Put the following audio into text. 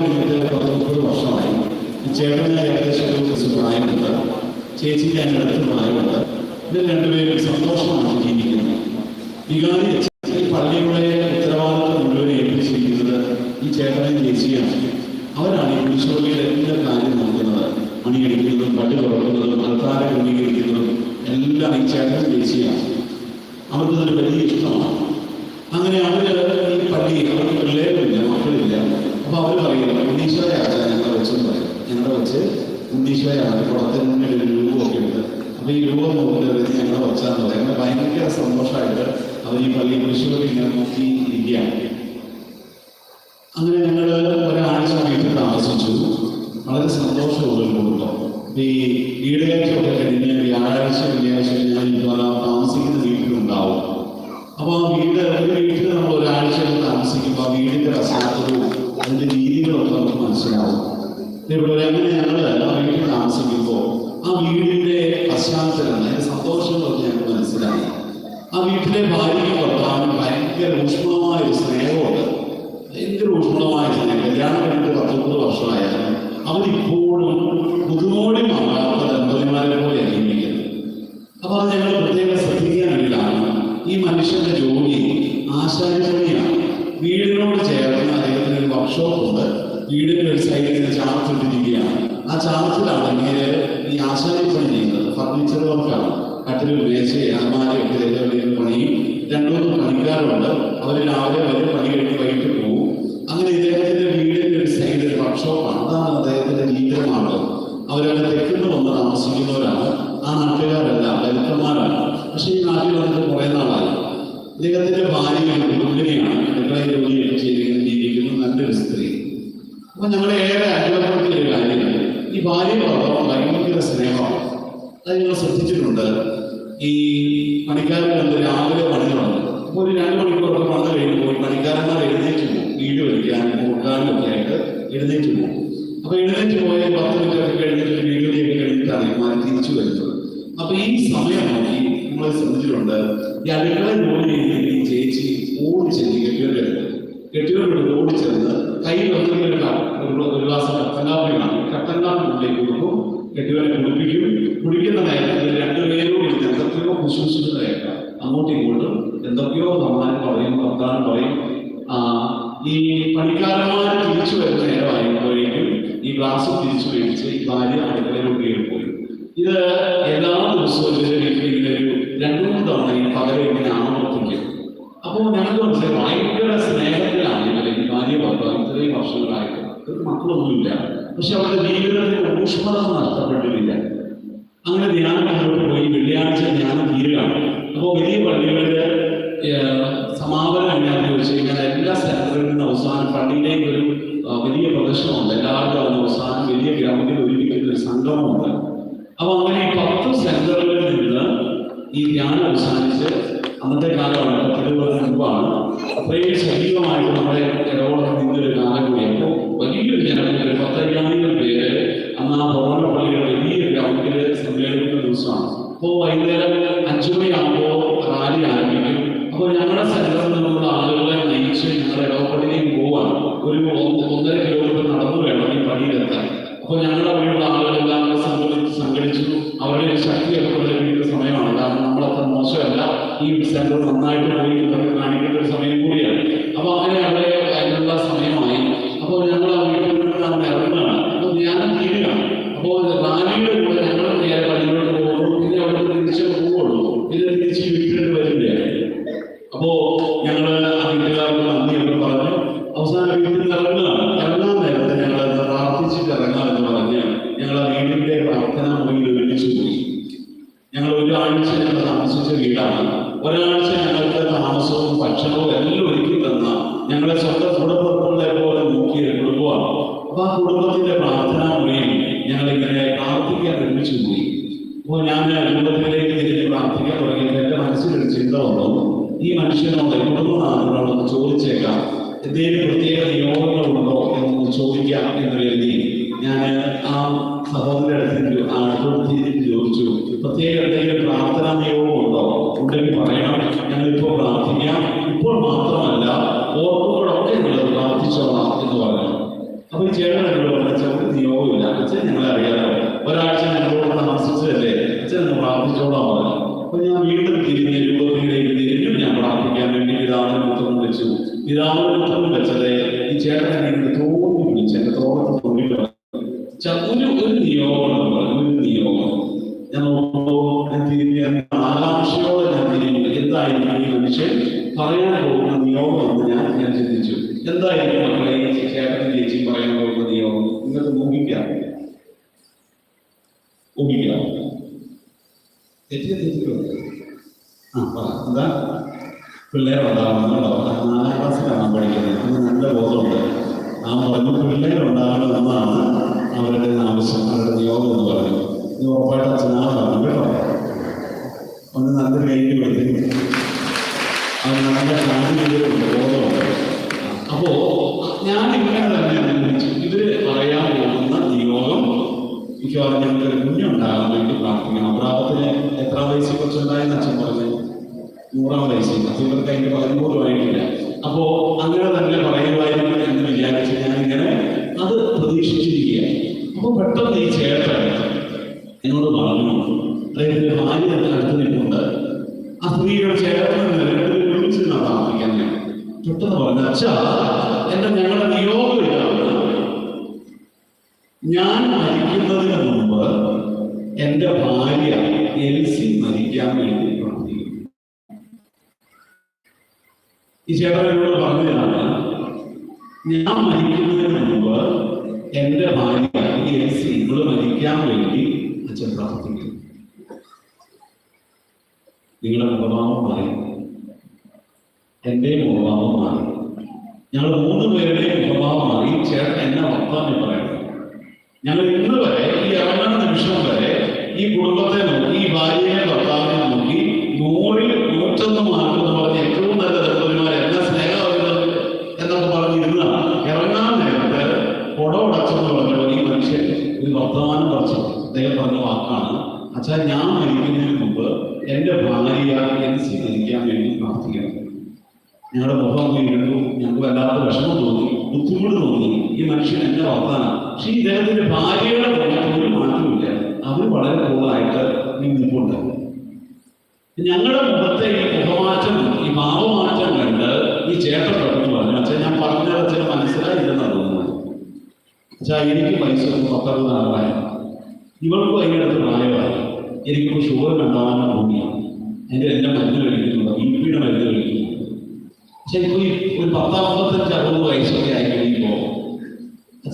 പത്തൊമ്പത് വർഷമായി ചേട്ടന് ഏകദേശം കുറച്ച് പ്രായമുണ്ട് ചേച്ചിക്ക് അതിന്റെ അടുത്ത് പ്രായമുണ്ട് രണ്ടുപേരും സന്തോഷമാണ് ജീവിക്കുന്നത് വികാരി ഈ പള്ളിയുടെ ഉത്തരവാദിത്വം മുഴുവൻ ഏൽപ്പിച്ചിരിക്കുന്നത് ഈ ചേട്ടനും ചേച്ചിയാണ് അവരാണ് ഈ കുരിശോളിയുടെ എല്ലാ കാര്യം നോക്കുന്നത് മണിയടിക്കുന്നതും പള്ളി തുറക്കുന്നതും ആൾക്കാരെ ക്രമീകരിക്കുന്നതും എല്ലാം ഈ ചേട്ടനും ചേച്ചിയാണ് അവർക്ക് ഒരു വലിയ ഇഷ്ടമാണ് അങ്ങനെ അവർ ഈ പള്ളി അവർക്ക് പിള്ളേരില്ല മക്കളില്ല. അപ്പൊ അവർ പറയും ഉണ്ണീശ്വരയാണ് ഞങ്ങളെ വെച്ചെന്ന് പറയും. ഞങ്ങളെ വെച്ച് ഉണ്ണീശ്വരയാണ്. കുളത്തിന് മുന്നിൽ ഒരു രൂപമൊക്കെ ഉണ്ട്. അപ്പൊ ഈ രൂപം നോക്കുന്നത് ഞങ്ങളെ വെച്ചാന്ന് പറയും. ഭയങ്കര സന്തോഷമായിട്ട് അവർ ഈ പള്ളി കുരിശുകൾ ഇങ്ങനെ നോക്കി ഇരിക്കുകയാണ്. അങ്ങനെ ഞങ്ങൾ ഒരാഴ്ച വീട്ടിൽ താമസിച്ചു. വളരെ സന്തോഷമുള്ള കുടുംബം. ഈ വീടുകയറ്റമൊക്കെ മനസ്സിലാവും. ഇതേപോലെ അങ്ങനെ ഞങ്ങൾ വീട്ടിൽ താമസിക്കുമ്പോൾ ആ വീടിന്റെ പശ്ചാത്തലം അതിന്റെ സന്തോഷങ്ങളൊക്കെ ഞങ്ങൾ മനസ്സിലായി. ആ വീട്ടിലെ ഭാര്യയും ഭർത്താവിനും ഭയങ്കര ഊഷ്മളമായ ഒരു സ്നേഹമുണ്ട്. ഭയങ്കര ഊഷ്മളമായ സ്നേഹം. കല്യാണം കഴിഞ്ഞിട്ട് പത്തൊമ്പത് വർഷമായാലും അവരിപ്പോഴും വീടിന്റെ ഒരു സൈഡിൽ നിന്ന് ചാർത്തിട്ടിരിക്കുകയാണ് ആ ചാർജിലാണ് ഇങ്ങനെ ഈ ആശാരിപ്പണി ചെയ്യുന്നത്. ഫർണിച്ചർ വർക്കാണ് കട്ടിൽ ഉപയോഗിച്ച് അലമാരയൊക്കെ ഇതേപോലെ പണിയും. രണ്ടു മൂന്ന് പണിക്കാരുണ്ട്. അവർ രാവിലെ വരെ പണി കഴിഞ്ഞ് വൈകിട്ട് പോകും അങ്ങനെ ഇദ്ദേഹത്തിന്റെ വീടിന്റെ ഒരു സൈഡിൽ വർക്ക്ഷോപ്പാണ് അതാണ് അപ്പൊ ഞങ്ങളെ ഏറെ അനുഭവപ്പെടുത്തിയ ഒരു കാര്യമാണ്. ഈ ഭാര്യ ഭർത്താവ് ഭയങ്കര സ്നേഹമാണ്. അത് ഞങ്ങൾ ശ്രദ്ധിച്ചിട്ടുണ്ട്. ഈ പണിക്കാരൻ വന്ന് രാവിലെ പണി തുടങ്ങും അപ്പോൾ ഒരു രണ്ട് മണിക്കൂറൊക്കെ പണി കഴിഞ്ഞു പോയി പണിക്കാരന്മാർ എഴുന്നേറ്റ് പോകും. വീട് വലിക്കാനും കൂട്ടാനും ഒക്കെ ആയിട്ട് എഴുന്നേറ്റ് പോകും. അപ്പൊ എഴുന്നേറ്റ് പോയ പത്ത് മിനിറ്റ് ഒക്കെ കഴിഞ്ഞിട്ട് ഒരു വീഡിയോയൊക്കെ കഴിഞ്ഞിട്ടാണ് ഇമാർ തിരിച്ചു വരുന്നത്. അപ്പൊ ഈ സമയം നോക്കി നമ്മൾ ശ്രദ്ധിച്ചിട്ടുണ്ട്. ഈ അടുക്കള ജോലി ചെയ്യുന്ന ചേച്ചി ഓടി ചെല്ലി കെട്ടിയുടെ അടുത്ത് കെട്ടിയോട് ഓടി ചെന്ന് കയ്യിൽ ഒന്നെങ്കിലും ഒരു ഗ്ലാസ് കട്ടൻ കാപ്പി കാണും കട്ടൻ കാപ്പി ഉള്ളിലേക്ക് കൊടുക്കും കെട്ടിയോനെ കുടിപ്പിക്കും കുടിക്കുന്ന നേരത്തിൽ രണ്ടുപേരും എന്തൊക്കെയോ കേൾക്കാം. അങ്ങോട്ടും ഇങ്ങോട്ടും എന്തൊക്കെയോ പറയും വർത്താനം പറയും. ഈ പണിക്കാരന്മാർ തിരിച്ചു വരുന്ന നേരമായപ്പോഴേക്കും ഈ ഗ്ലാസ് തിരിച്ചു മേടിച്ച് ഈ ഭാര്യ അടുക്കളയിലോട്ട് പോയി. ഇത് എല്ലാ ദിവസവും ഇങ്ങനെ ഒരു രണ്ടു മൂന്ന് തവണ ഈ പകരം ഇങ്ങനെ അപ്പോൾ ഞങ്ങൾക്ക് മനസ്സിലായി ഭയങ്കര സ്നേഹത്തിലാണ് അല്ലെങ്കിൽ ഭാര്യ ഭർത്താവ് ഇത്രയും വർഷങ്ങളായിട്ട് മക്കളൊന്നുമില്ല. പക്ഷെ അവരുടെ ജീവിതത്തിൽ ഊഷ്മത നഷ്ടപ്പെട്ടിട്ടില്ല അങ്ങനെ ധ്യാനം കണ്ടോട്ട് പോയി വെള്ളിയാഴ്ച ധ്യാനം തീരുകയാണ്. അപ്പോൾ വലിയ പള്ളികളുടെ സമാപനം കഴിഞ്ഞാൽ ചോദിച്ചു കഴിഞ്ഞാൽ എല്ലാ സ്ഥലങ്ങളിൽ നിന്ന് അവസാനം പള്ളിയിലേക്ക് ഒരു വലിയ പ്രദർശനമുണ്ട്. എല്ലാവർക്കും അതിന് അവസാനം വലിയ ഗ്രാമത്തിൽ ഒരുമിക്കുന്ന ഒരു സംഗമമുണ്ട്. അപ്പോൾ അങ്ങനെ ഈ പത്ത് സെന്ററുകളിൽ നിന്ന് ഈ ധ്യാനം അവസാനിച്ച് নবীর কথাই আমি അപ്പൊ ആ കുടുംബത്തിന്റെ പ്രാർത്ഥനാ മുറിയിൽ ഞങ്ങൾ ഇങ്ങനെ പ്രാർത്ഥിക്കാൻ ഒരുമിച്ച് പോയി. അപ്പോൾ ഞാൻ കുടുംബത്തിലേക്ക് തിരിഞ്ഞ് പ്രാർത്ഥിക്കാൻ തുടങ്ങിയപ്പോൾ എന്റെ മനസ്സിലൊരു ചിന്ത വന്നു. ഈ മനുഷ്യനോട് കുടുംബനാഥനോടൊന്ന് ചോദിച്ചേക്കാം. എന്തെങ്കിലും പ്രത്യേക നിയോഗങ്ങളുണ്ടോ എന്നൊന്ന് ചോദിക്കാം എന്ന് കരുതി ഞാൻ ആ സഹോദരന്റെ അടുത്ത് തിരിഞ്ഞ് ചോദിച്ചു. പ്രത്യേക എന്തെങ്കിലും പ്രാർത്ഥനാ നിയോഗമുണ്ടോ? ഉണ്ടെങ്കിൽ പറയണം. ഞങ്ങളിപ്പോൾ പ്രാർത്ഥിക്കാം. പറഞ്ഞു അച്ഛൻ നിയോഗമില്ല. അച്ഛൻ ഞങ്ങളെ അറിയാലോ ഒരാഴ്ച ഞങ്ങളോട് താമസിച്ചതല്ലേ അച്ഛൻ എന്ന് പ്രാർത്ഥിച്ചോളാൻ പറഞ്ഞു. അപ്പൊ ഞാൻ വീണ്ടും തിരിഞ്ഞ് രൂപത്തിലേക്ക് തിരിഞ്ഞു വേണ്ടി പിതാവിനെ മുത്തം വെച്ചു. പിതാവിനെ മുത്തം വെച്ചത് ഈ ചേട്ടൻ എന്നെ തോന്നി വിളിച്ചു. എന്റെ തോന്നി ചേച്ചി ചേച്ചിയുണ്ട് ആ. പറ എന്താ? പിള്ളേരുണ്ടാവണമെന്നുണ്ടോ നാലാം ക്ലാസ്സിലാണ് പഠിക്കുന്നത്. നല്ല ബോധമുണ്ട്. ആ പറഞ്ഞു പിള്ളേരുണ്ടാകണമെന്നാണ് അവരുടെ ആവശ്യം അവരുടെ നിയോഗം എന്ന് പറഞ്ഞു ഇത് ഉറപ്പായിട്ട് അച്ഛനാണ് പറഞ്ഞു കേട്ടോ? ഒന്ന് നല്ലൊരു കൈക്ക് ഇവർക്ക് അതിന്റെ പതിനൂറ് ആയിട്ടില്ല അപ്പോ അങ്ങനെ തന്നെ പറയുമായിരിക്കും എന്ന് വിചാരിച്ച് ഞാൻ ഇങ്ങനെ അത് പ്രതീക്ഷിച്ചിരിക്കുകയാണ്. അപ്പൊ പെട്ടെന്ന് ഈ ചേട്ടൻ എന്നോട് പറഞ്ഞു അദ്ദേഹത്തിന്റെ ഭാര്യ അടുത്ത് നിൽപ്പുണ്ട്. ആ സ്ത്രീയുടെ ചേട്ടൻ വിളിച്ച് താമസിക്കാൻ ഞാൻ പെട്ടെന്ന് പറഞ്ഞു അച്ഛാ എന്റെ ഞങ്ങളുടെ നിയോഗം ഞാൻ മരിക്കുന്നതിന് മുമ്പ് എന്റെ ഭാര്യ എൽസി മരിക്കാൻ വേണ്ടി ഈ ചേട്ടൻ എന്നോട് പറഞ്ഞതാണ് ഞാൻ മരിക്കുന്നതിന് മുമ്പ് എന്റെ ഭാര്യ എൽസി ഇവൾ മരിക്കാൻ വേണ്ടി അച്ഛൻ പ്രാർത്ഥിക്കുന്നു. നിങ്ങളുടെ മുഖഭാവം മാറി. എന്റെ മുഖഭാവം മാറി. ഞങ്ങൾ മൂന്ന് പേരുടെയും മുഖഭാവം മാറി. ചേട്ടൻ എന്നെ വർത്താനം പറയുന്നത് ഞങ്ങൾ ഇന്ന് കുടമുടച്ചെന്ന് പറഞ്ഞാൽ ഈ മനുഷ്യൻ ഒരു വർത്തമാനം പറഞ്ഞു അദ്ദേഹം പറഞ്ഞ വാക്കാണ്. അച്ഛാ ഞാൻ മരിക്കുന്നതിന് മുമ്പ് എന്റെ ഭാര്യ എന്നെ സ്വീകരിക്കാൻ വേണ്ടി പ്രാർത്ഥിക്കണം. ഞങ്ങളുടെ മുഖം ഇരുണ്ടു. ഞങ്ങൾക്ക് വല്ലാത്ത വിഷമം തോന്നി. ബുദ്ധിമുട്ട് തോന്നി. ഈ മനുഷ്യൻ എന്നെ വർത്താനം പക്ഷേ ഇദ്ദേഹത്തിന്റെ ഭാര്യയുടെ ഒരു മാറ്റമില്ല അവർ വളരെ കൂടുതലായിട്ട് നിൽപ്പുണ്ട് ഞങ്ങളുടെ മുഖത്തെ ഈ മുഖമാറ്റം ഈ ഭാവമാറ്റം കണ്ട് ഈ ചേട്ടൻ പറഞ്ഞു പറഞ്ഞു അച്ഛൻ ഞാൻ പറഞ്ഞത് അച്ഛന് മനസ്സിലായില്ലെന്നാണ്. അച്ഛാ എനിക്ക് വയസ്സ് പത്തൊമ്പത് ആളായി ഇവൾക്ക് ഭയങ്കര പ്രായമായി എനിക്കൊരു ഷുഗർ കണ്ടാവാൻ ഭൂമിയാണ്. എന്റെ എന്റെ മരുന്ന് കഴിക്കുന്നുണ്ട്? ബി മരുന്ന് കഴിക്കുന്നുണ്ട്? പക്ഷെ ഇപ്പോൾ ഒരു പത്താം അമ്പത്തഞ്ച് അറുപത് വയസ്സൊക്കെ ആയി കഴിയുമ്പോൾ